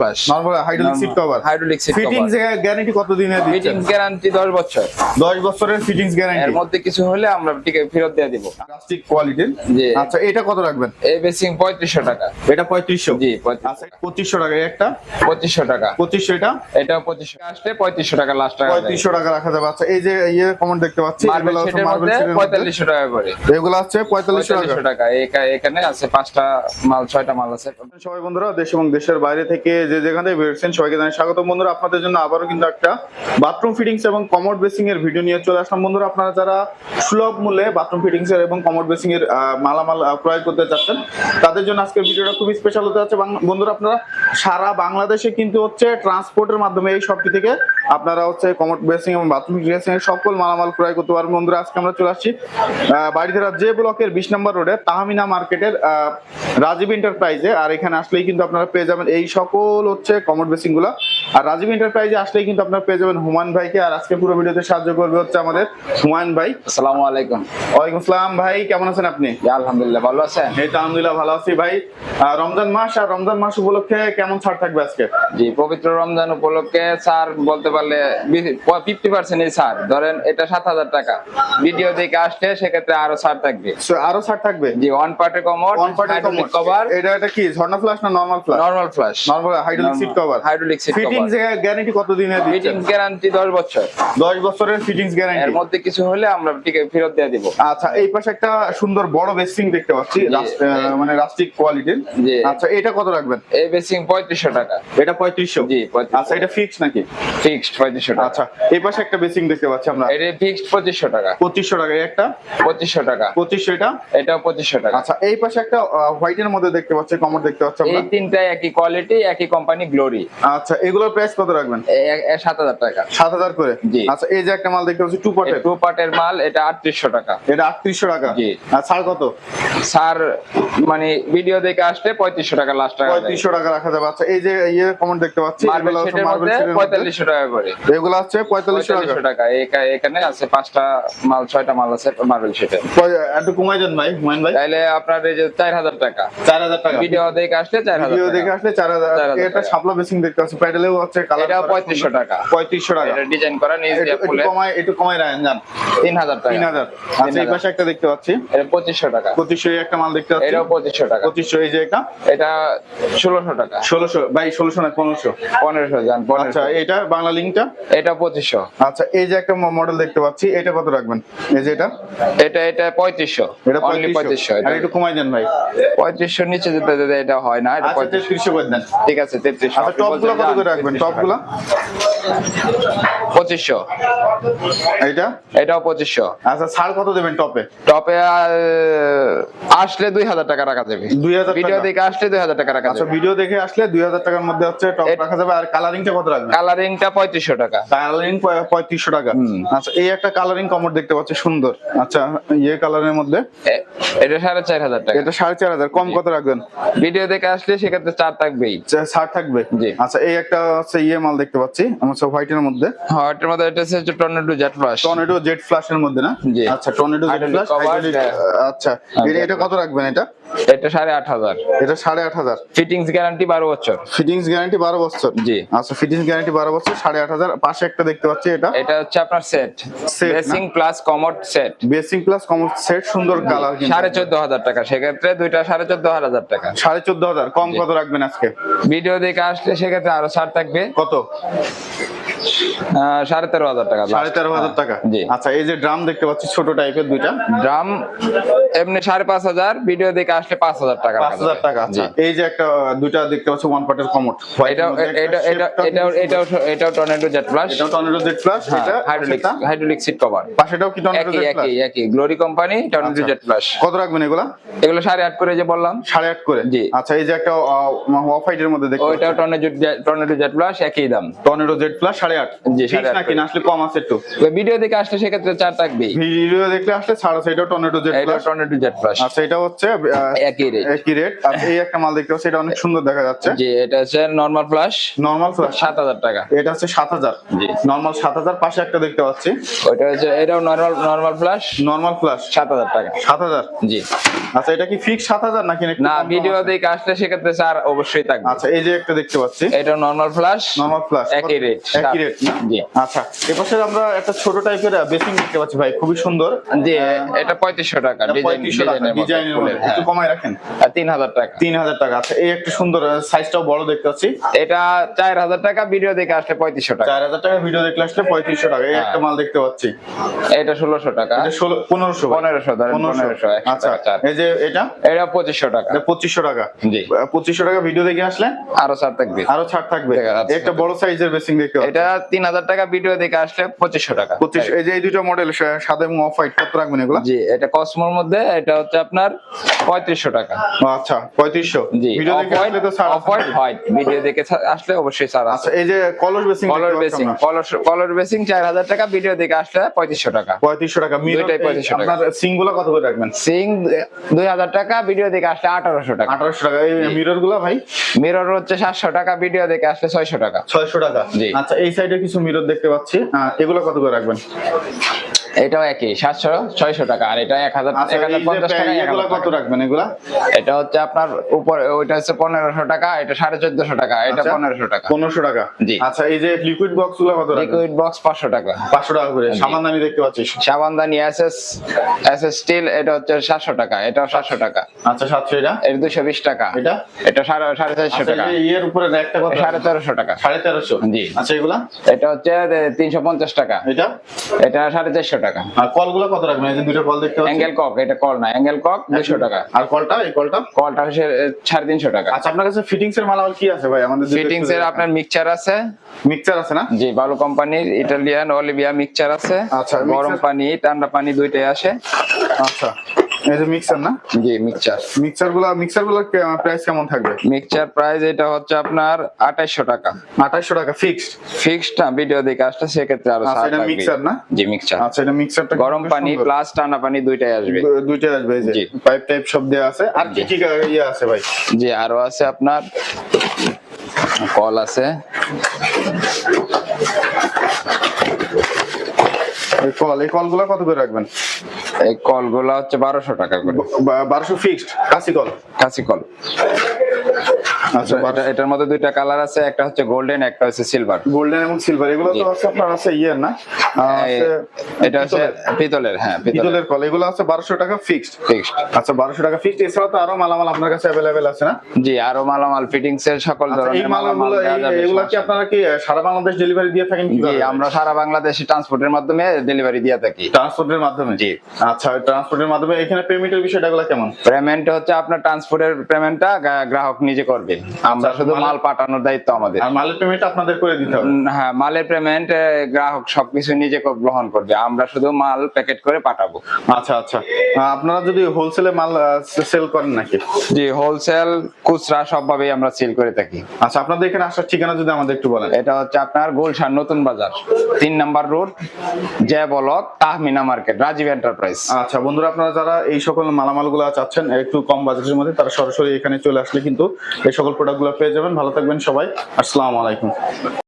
Plus normal hydraulic seat cover hydraulic seat fittings guarantee কত দিনের দিচ্ছেন? ফিটিংস গ্যারান্টি 10 বছর। 10 বছরের ফিটিংস এর মধ্যে কিছু হলে আমরা টিকে ফেরত দিয়ে দিব। প্লাস্টিক কোয়ালিটির আচ্ছা এটা কত রাখবেন? এই বেসিং 3500 টাকা। এটা 3500 জি আচ্ছা 2500 টাকা একটা? 2500 টাকা। 2500 এটা? এটা 2500 আসলে 3500 টাকা লাস্ট টাকা 3500 টাকা রাখা যাবে। আচ্ছা এই যে ইয়ে কমেন্ট দেখতে পাচ্ছি মার্বেল সেটের মধ্যে 4500 টাকা করে। এগুলো হচ্ছে 4500 টাকা। 4500 এখানে আছে পাঁচটা মাল ছয়টা মাল আছে। সবাই বন্ধুরা দেশ এবং দেশের বাইরে থেকে যে যেখান থেকে বেরোচ্ছেন সবাইকে জানাই স্বাগত। বন্ধুরা, আপনাদের জন্য আবারও কিন্তু একটা বাথরুম ফিটিংস এবং কমোড বেসিং এর ভিডিও নিয়ে চলে আসলাম। বন্ধুরা, আপনারা যারা সুলভ মূল্যে বাথরুম ফিটিংস এর এবং কমোড বেসিং এর মালামাল ক্রয় করতে চাচ্ছেন, তাদের জন্য আজকের ভিডিওটা খুবই স্পেশাল হতে যাচ্ছে। বন্ধুরা, আপনারা সারা বাংলাদেশে কিন্তু হচ্ছে ট্রান্সপোর্টের মাধ্যমে এই শপটি থেকে আপনারা হচ্ছে কমোড বেসিং এবং বাথরুম বেসিং এর সকল মালামাল ক্রয় করতে পারবেন। বন্ধুরা আজকে আমরা চলে আসছি বাড়িধারা যে ব্লকের বিশ নম্বর রোডে তাহমিনা মার্কেটের রাজীব এন্টারপ্রাইজে আর এখানে আসলেই কিন্তু আপনারা পেয়ে যাবেন এই সকল হচ্ছে কমোড বেসিংগুলা। আর রাজীব এন্টারপ্রাইজে আসলেই কিন্তু আপনারা পেয়ে যাবেন হুমায়ুন ভাইকে। আর আজকে পুরো ভিডিওতে সাহায্য করবে হচ্ছে আমাদের হুমায়ুন ভাই। আসসালামু আলাইকুম। ওয়ালাইকুম আসসালাম ভাই কেমন আছেন আপনি? আলহামদুলিল্লাহ ভালো আছেন? এই তো আলহামদুলিল্লাহ ভালো আছি ভাই। রমজান মাস আর রমজান মাস উপলক্ষে কেমন ছাড় থাকবে আজকে? জি পবিত্র রমজান উপলক্ষে স্যার বলতে পারলে ফিফটি পার্সেন্ট এই ছাড়। ধরেন এটা সাত হাজার টাকা। ভিডিও দেখে আসলে সেক্ষেত্রে আরও ছাড় থাকবে। আরও ছাড় থাকবে? জি ওয়ান পার্টের কমোড ওয়ান পার্টি কভার এটা এটা কি ঝর্ণা ফ্লাশ না normal flush normal flush normal hydraulic seat cover hydraulic seat fittings cover guarantee কত দিনের দিচ্ছেন ফিটিংস গ্যারান্টি 10 বছর। 10 বছরের ফিটিংস এর মধ্যে কিছু হলে আমরা টিকে ফেরত দিয়ে দিব। আচ্ছা এই পাশে একটা সুন্দর বড় বেসিং দেখতে পাচ্ছি মানে রাস্টিক কোয়ালিটির। আচ্ছা এটা কত রাখবেন? এই বেসিং 3500 টাকা। এটা পঁয়ত্রিশশো? জি, আচ্ছা এটা ফিক্স নাকি? ফিক্সড 3500 টাকা। আচ্ছা এই পাশে একটা বেসিং দেখতে পাচ্ছি আমরা। এটা ফিক্সড 2500 টাকা। পঁচিশশো টাকা এই একটা? 2500 টাকা। পঁচিশশো এটা? এটাও 2500 টাকা। আচ্ছা এই পাশে একটা হোয়াইটের মধ্যে দেখতে পাচ্ছি কমর দেখতে পাচ্ছি এই তিনটা একই কোয়ালিটি একই কোম্পানি গ্লোরি আচ্ছা এগুলোর প্রাইস কত রাখবেন? সাত হাজার টাকা। সাত হাজার করে? আচ্ছা এই যে একটা মাল দেখতে পাচ্ছি টু পটের টু পার্টের মাল এটা আটত্রিশশো টাকা। এটা আটত্রিশশো টাকা? জি। আর ছাড় কত? স্যার মানে ভিডিও দেখে আসলে পঁয়ত্রিশশো টাকা লাস্ট টাকা পঁয়ত্রিশশো টাকা রাখা যাবে। আচ্ছা এই যে ইয়ে কমেন্ট দেখতে পাচ্ছি মার্বেল সেটের মধ্যে টাকা করে। এগুলো হচ্ছে পঁয়তাল্লিশশো টাকা। এখানে আছে পাঁচটা মাল ছয়টা মাল আছে মার্বেল সেটের একটু কমাই দেন ভাই হুমায়ুন ভাই। তাইলে আপনার এই যে চার হাজার টাকা। চার হাজার টাকা। ভিডিও দেখে আসলে চার হাজার ভিডিও দেখে আসলে চার হাজার এটা। শাপলা বেসিং দেখতে পাচ্ছি প্যাডেলেও হচ্ছে কালার এটা 3500 টাকা। পঁয়ত্রিশশো টাকা। এটা ডিজাইন করা নিজ দিয়ে ফুলে। কমায় একটু কমায় রাখেন যান। তিন হাজার টাকা। তিন হাজার। আচ্ছা এই পাশে একটা দেখতে পাচ্ছি। এটা পঁচিশশো টাকা। পঁচিশশো একটা মাল দেখতে পাচ্ছি। এটাও পঁচিশশো টাকা। পঁচিশশো এই যে একটা এটা ষোলোশো টাকা। ষোলোশো ভাই ষোলোশো না পনেরোশো। পনেরোশো যান আচ্ছা এটা বাংলা লিঙ্কটা এটা পঁচিশশো। আচ্ছা এই যে একটা মডেল দেখতে পাচ্ছি এটা কত রাখবেন? এই যে এটা? এটা এটা পঁয়ত্রিশশো। এটা অনলি পঁয়ত্রিশশো। পঁয়ত্রিশশো আর একটু কমাই দেন ভাই। পঁয়ত্রিশশো নিচে যেতে যেতে এটা হয় না এটা আচ্ছা পঁয়ত্রিশ তেত্রিশশো করে দেন। ঠিক আছে তেত্রিশ আচ্ছা টপগুলো কত করে রাখবেন? টপগুলো পঁচিশশো। এইটা? এটাও পঁচিশশো। আচ্ছা ছাড় কত দেবেন টপে? টপে আসলে দুই হাজার টাকা রাখা যাবে। 2000 ভিডিও টাকা? দেখে আসলে দুই হাজার টাকা রাখা আচ্ছা যাবে। ভিডিও দেখে আসলে দুই হাজার টাকার মধ্যে হচ্ছে টপ রাখা যাবে আর কালারিংটা কত রাখবেন? কালারিংটা পঁয়ত্রিশশো টাকা। কালারিং পঁয়ত্রিশশো টাকা। আচ্ছা এই একটা কালারিং কমর দেখতে পাচ্ছি সুন্দর। আচ্ছা ইয়ে কালারের মধ্যে? এটা সাড়ে চার হাজার টাকা। এটা সাড়ে চার হাজার কম কত রাখবেন? ভিডিও দেখে আসলে সেক্ষেত্রে চার থাকবেই। চা- ছাড় থাকবে? জি। আচ্ছা এই একটা হচ্ছে ইয়ে মাল দেখতে পাচ্ছি আমার সব হোয়াইটের মধ্যে। হ্যাঁ এটার মধ্যে এটা হচ্ছে tornado jet flush tornado jet ফ্ল্যাশের মধ্যে না? জি। আচ্ছা টর্নেডো জেট হ্যাঁ। আচ্ছা। এটা কত রাখবেন এটা? এটা সাড়ে আট হাজার। এটা সাড়ে আট হাজার। ফিটিংস গ্যারান্টি বারো বছর। ফিটিংস গ্যারান্টি বারো বছর। জি। আচ্ছা ফিটিংস গ্যারান্টি বারো বছর সাড়ে আট হাজার। পাশে একটা দেখতে পাচ্ছি এটা। এটা হচ্ছে আপনার set basin plus commode set basin plus common set সুন্দর কালার সাড়ে চোদ্দ হাজার টাকা। সেক্ষেত্রে দুইটা সাড়ে চোদ্দ হাজার টাকা। সাড়ে চোদ্দ হাজার। কম কত রাখবেন আজকে? ভিডিও দেখে আসলে সেক্ষেত্রে আরও ছাড় থাকবে। কত? সাড়ে তেরো হাজার টাকা সাড়ে তেরো হাজার টাকা? জি। আচ্ছা এই যে ড্রাম দেখতে পাচ্ছি ছোট টাইপের দুইটা। ড্রাম এমনি সাড়ে পাঁচ হাজার ভিডিও দেখে আসলে পাঁচ হাজার টাকা পাঁচ হাজার টাকা আচ্ছা। এই যে একটা দুইটা দেখতে পাচ্ছি ওয়ান পার্টের কমোড এটা এটা এটা এটাও এটাও এটাও টর্নেডো জেট প্লাস এটাও টর্নেডো জেট প্লাস এটা হাইড্রোলিক হাইড্রোলিক সিট কভার পাশেটাও কি টর্নেডো জেট প্লাস একই একই। Glory company tornado. Jet plus কত রাখবেন এগুলা? এগুলো সাড়ে আট করে যে বললাম। সাড়ে আট করে? জি। আচ্ছা এই যে একটা অফ হোয়াইটের মধ্যে দেখতে ওইটাও টর্নেডো টর্নেডো জেট প্লাস একই দাম। টর্নেডো জেট প্লাস সাড়ে সাড়ে আট। জি, Fix সাড়ে আট নাকি? করে। না আসলে কম আছে একটু। ভিডিও দেখে আসলে সেক্ষেত্রে চার থাকবেই ভিডিও দেখলে আসলে ছাড় আছে tornado jet plus tornado jet plus আচ্ছা এটা হচ্ছে একই রেট একই রেট আর এই একটা মাল দেখতে পাচ্ছি এটা অনেক সুন্দর দেখা যাচ্ছে। জি এটা হচ্ছে নর্মাল প্লাস নর্মাল ফ্লাশ সাত হাজার টাকা। এটা হচ্ছে সাত হাজার। জি। নর্মাল সাত হাজার পাশে একটা দেখতে পাচ্ছি। ওইটা হচ্ছে এটাও normal normal plus normal flush সাত হাজার টাকা। সাত হাজার? জি। আচ্ছা এটা কি ফিক্স সাত হাজার নাকি একটু না ভিডিও? দেখে আসলে সেক্ষেত্রে চার অবশ্যই থাকবে। আচ্ছা এই যে একটা দেখতে পাচ্ছি। এটা নর্মাল ফ্লাশ নর্মাল ফ্লাশ একই রেট একই জি। আচ্ছা এপাশে আমরা একটা ছোট টাইপের বেসিং দেখতে পাচ্ছি ভাই খুবই সুন্দর। জি এটা টাকা পঁয়ত্রিশশো টাকা ডিজাইনের হ্যাঁ। একটু কমায় রাখেন। আচ্ছা এই একটা সুন্দর সাইজটাও বড় দেখতে পাচ্ছি। এটা চার হাজার টাকা ভিডিও দেখে আসলে পঁয়ত্রিশশো টাকা। চার হাজার টাকা ভিডিও দেখলে আসলে পঁয়ত্রিশশো টাকা এই একটা মাল দেখতে পাচ্ছি। এটা ষোলোশো টাকা। এটা ষোলো পনেরোশো পনেরোশো ধরেন পনেরোশো। একশো আচ্ছা এই যে এটা? এটা পঁচিশশো টাকা। এটা পঁচিশশো টাকা। জি। পঁচিশশো টাকা ভিডিও দেখে আসলে? আরও ছাড় থাকবে। আরও ছাড় থাকবে। একটা বড় সাইজের বেসিং দেখতে পাচ্ছি। এটা তিন হাজার টাকা ভিডিও দেখে আসলে পঁচিশশো টাকা। পঁচিশ এই যে এই দুটো মডেল সাদা এবং অফ হোয়াইট কত রাখবেন এগুলো? জি এটা কসমোর মধ্যে এটা হচ্ছে আপনার পঁয়ত্রিশশো টাকা। আচ্ছা পঁয়ত্রিশশো। জি ভিডিও দেখে আসলে তো ছাড় অফ হোয়াইট হোয়াইট ভিডিও দেখে আসলে অবশ্যই ছাড় আছে। আচ্ছা এই যে কলস basin colour basin colour basin চার হাজার টাকা ভিডিও দেখে আসলে পঁয়ত্রিশশো টাকা। পঁয়ত্রিশশো টাকা দুইটাই 3500 টাকা। আপনার সিংগুলো কত করে রাখবেন? সিং দুই হাজার টাকা ভিডিও দেখে আসলে আঠারোশো টাকা। আঠারোশো টাকা এই মিররগুলো ভাই? মিরর হচ্ছে সাতশো টাকা ভিডিও দেখে আসলে ছয়শো টাকা। ছয়শো টাকা। জি। আচ্ছা এই সাইডে কিছু মিরর দেখতে পাচ্ছি। এগুলো কত করে রাখবেন? এটাও একই সাতশো ছয়শো টাকা আর এটা এক হাজার আচ্ছা এক হাজার পঞ্চাশ টাকা এগুলো কত রাখবেন এগুলা? এটা হচ্ছে আপনার উপরে ওইটা হচ্ছে পনেরোশো টাকা এটা সাড়ে চোদ্দশো টাকা এটা আচ্ছা। পনেরোশো টাকা। পনেরোশো টাকা? জি। আচ্ছা এই যে লিকুইড বক্সগুলো কত লিকুইড বক্স পাঁচশো টাকা। পাঁচশো টাকা করে সামান দামি দেখতে পাচ্ছি। সাবানদানি এসএস এসএস স্টিল এটা হচ্ছে সাতশো টাকা এটাও সাতশো টাকা। আচ্ছা সাতশো এটা? এটা দুশো বিশ টাকা। এটা? এটা সাড়ে সাড়ে চারশো আচ্ছা টাকা। ইয়ের উপরে একটা কত সাড়ে তেরোশো টাকা। সাড়ে তেরোশো? জি। আচ্ছা এগুলা? এটা হচ্ছে তিনশো পঞ্চাশ টাকা। এটা? এটা সাড়ে চারশো টাকা। আর কলগুলো কত রাখবেন? এই যে দুটো কল দেখতে পাচ্ছি। অ্যাঙ্গেল কক এটা কল না অ্যাঙ্গেল কক দুশো টাকা। আর কলটা এই কলটা? কলটা হচ্ছে সাড়ে তিনশো টাকা। আচ্ছা আপনার কাছে ফিটিংস এর মালামাল কি আছে ভাই? আমাদের ফিটিংস এর আপনার মিক্সচার আছে। মিক্সচার আছে না? জি ভালো কোম্পানির ইটালিয়ান অলিভিয়া মিক্সচার আছে। আচ্ছা, গরম পানি ঠান্ডা পানি দুইটাই আছে আচ্ছা। এই যে মিক্সার না? জি মিক্সচার মিক্সার মিক্সার প্রাইস কেমন থাকবে? মিক্সচার প্রাইস এটা হচ্ছে আপনার টাকা। টাকা ফিক্সড ফিক্সড না ভিডিও দেখে আসলে সেক্ষেত্রে আরও আচ্ছা, ছাড় এটা থাকবে। না? জি মিক্সচার আচ্ছা এটা মিক্সারটা গরম পানি প্লাস ঠান্ডা পানি দুইটাই আসবে। দুইটা আসবে এই যে পাইপ টাইপ সব দেওয়া আছে। আর কি কি ইয়ে আছে ভাই? জি আরও আছে আপনার কল আছে। এই কল এই কলগুলো কত করে রাখবেন? এই কলগুলা হচ্ছে বারোশো টাকা করে। বারোশো ফিক্সড কাশি কল কাঁচি কল এটার মধ্যে দুইটা কালার আছে একটা হচ্ছে গোল্ডেন একটা হচ্ছে সিলভার গোল্ডেন এবং সিলভার এগুলো তো আছে আপনার আছে ইয়ের না? এটা হচ্ছে পিতলের। হ্যাঁ পিতলের। কল এগুলো আছে বারোশো টাকা ফিক্সড ফিক্সড আচ্ছা বারোশো টাকা ফিক্সড এছাড়া তো আরও মালামাল আপনার কাছে অ্যাভেলেবেল আছে না? জি আরও মালামাল ফিটিংস এর সকল আচ্ছা, ধরনের মালামাল এগুলা কি আপনারা কি সারা বাংলাদেশ ডেলিভারি দিয়ে থাকেন জি আমরা সারা বাংলাদেশে ট্রান্সপোর্টের মাধ্যমে ডেলিভারি দিয়ে থাকি। ট্রান্সপোর্টের মাধ্যমে? জি। আচ্ছা ট্রান্সপোর্টের মাধ্যমে এখানে পেমেন্টের বিষয়টা গুলো কেমন? পেমেন্ট হচ্ছে আপনার ট্রান্সপোর্টের পেমেন্টটা গ্রাহক নিজে করবে। আমরা শুধু মাল- পাঠানোর দায়িত্ব আমাদের। আর মালের পেমেন্ট আপনাদের করে দিতে হবে। হ্যাঁ মালের পেমেন্ট গ্রাহক সবকিছু নিজে গ্রহণ করবে। আমরা শুধু মাল প্যাকেট করে পাঠাবো। আচ্ছা আচ্ছা। আপনারা যদি হোলসেলে মাল সেল করেন নাকি? জি হোলসেল খুচরা সবভাবেই আমরা সেল করে থাকি। আচ্ছা আপনাদের এখানে আসার ঠিকানা যদি আমাদের একটু বলেন। এটা হচ্ছে আপনার গুলশান নতুন বাজার তিন number road J block Tahmina market Rajib enterprise আচ্ছা বন্ধুরা আপনারা যারা এই সকল মালামালগুলো চাচ্ছেন একটু কম বাজেটের মধ্যে তারা সরাসরি এখানে চলে আসলে কিন্তু এই সকল প্রোডাক্টগুলো পেয়ে যাবেন। ভালো থাকবেন সবাই। আসসালামু আলাইকুম।